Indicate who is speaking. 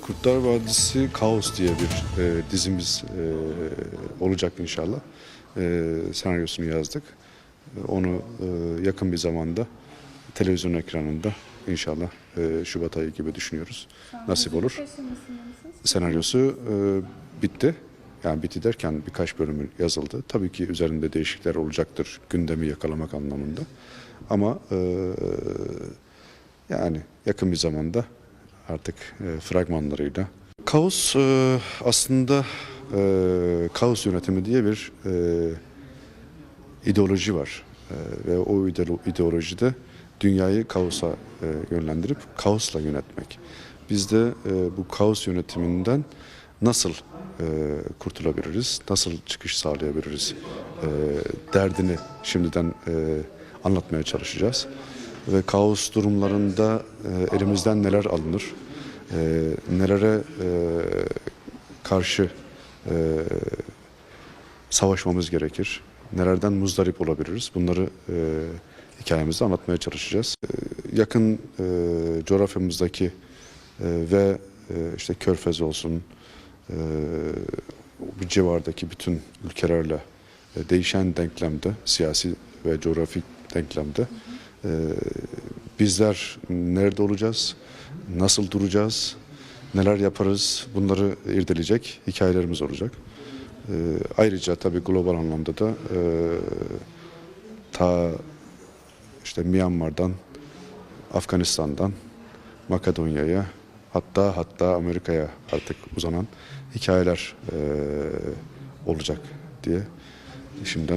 Speaker 1: Kurtlar Vadisi Kaos diye bir e, dizimiz e, olacak inşallah. E, senaryosunu yazdık. E, onu e, yakın bir zamanda televizyon ekranında inşallah e, Şubat ayı gibi düşünüyoruz. Nasip olur. Senaryosu e, bitti. Yani bitti derken birkaç bölümü yazıldı. Tabii ki üzerinde değişiklikler olacaktır gündemi yakalamak anlamında. Ama e, yani yakın bir zamanda artık e, fragmanlarıyla. Kaos e, aslında e, kaos yönetimi diye bir e, ideoloji var. E, ve o ideolo- ideolojide dünyayı kaosa e, yönlendirip kaosla yönetmek. Biz de e, bu kaos yönetiminden nasıl e, kurtulabiliriz, nasıl çıkış sağlayabiliriz e, derdini şimdiden e, anlatmaya çalışacağız. Ve kaos durumlarında e, elimizden neler alınır, e, nelere e, karşı savaşmamız gerekir, nelerden muzdarip olabiliriz? Bunları hikayemizde anlatmaya çalışacağız. Yakın e, coğrafyamızdaki ve işte Körfez olsun, e, bu civardaki bütün ülkelerle değişen denklemde, siyasi ve coğrafik denklemde e, bizler nerede olacağız, nasıl duracağız, neler yaparız? Bunları irdeleyecek hikayelerimiz olacak. E, ayrıca tabii global anlamda da e, ta işte Myanmar'dan, Afganistan'dan, Makedonya'ya hatta hatta Amerika'ya artık uzanan hikayeler e, olacak diye şimdiden